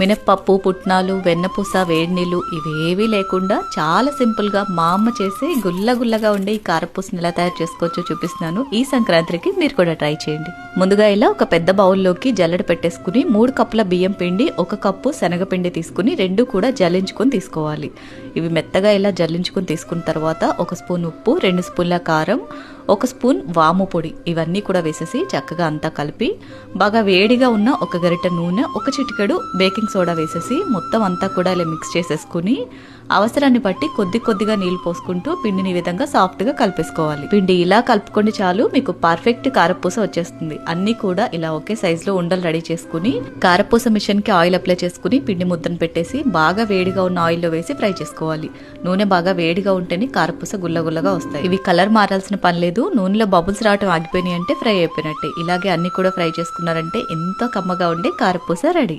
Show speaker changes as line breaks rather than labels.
మినప్పప్పు పుట్నాలు వెన్నపూస వేడి నీళ్ళు ఇవేవీ లేకుండా చాలా సింపుల్గా మా అమ్మ చేసి గుల్ల గుల్లగా ఉండే ఈ కారపూసని ఎలా తయారు చేసుకోవచ్చో చూపిస్తున్నాను. ఈ సంక్రాంతికి మీరు కూడా ట్రై చేయండి. ముందుగా ఇలా ఒక పెద్ద బౌల్లోకి జల్లెడ పెట్టేసుకుని మూడు కప్పుల బియ్యం పిండి ఒక కప్పు శనగపిండి తీసుకుని రెండు కూడా జల్లించుకొని తీసుకోవాలి. ఇవి మెత్తగా ఇలా జల్లించుకొని తీసుకున్న తర్వాత ఒక స్పూన్ ఉప్పు రెండు స్పూన్ల కారం ఒక స్పూన్ వాము పొడి ఇవన్నీ కూడా వేసేసి చక్కగా అంతా కలిపి బాగా వేడిగా ఉన్న ఒక గరిటె నూనె ఒక చిటికెడు బేకింగ్ సోడా వేసేసి మొత్తం అంతా కూడా ఇలా మిక్స్ చేసేసుకుని అవసరాన్ని బట్టి కొద్ది కొద్దిగా నీళ్ళు పోసుకుంటూ పిండిని ఈ విధంగా సాఫ్ట్గా కలిపేసుకోవాలి. పిండి ఇలా కలుపుకోండి చాలు మీకు పర్ఫెక్ట్ కారపూస వచ్చేస్తుంది. అన్ని కూడా ఇలా ఒకే సైజులో ఉండలు రెడీ చేసుకుని కారపూస మిషన్కి ఆయిల్ అప్లై చేసుకుని పిండి ముద్దను పెట్టేసి బాగా వేడిగా ఉన్న ఆయిల్లో వేసి ఫ్రై చేసుకోవాలి. నూనె బాగా వేడిగా ఉంటేనే కారపూస గుల్లగుల్లగా వస్తాయి. ఇవి కలర్ మారాల్సిన పని లేదు నూనెలో బబుల్స్ రావటం ఆగిపోయినాయి అంటే ఫ్రై అయిపోయినట్టే. ఇలాగే అన్ని కూడా ఫ్రై చేసుకున్నారంటే ఎంతో కమ్మగా ఉండే కారపూస రెడీ.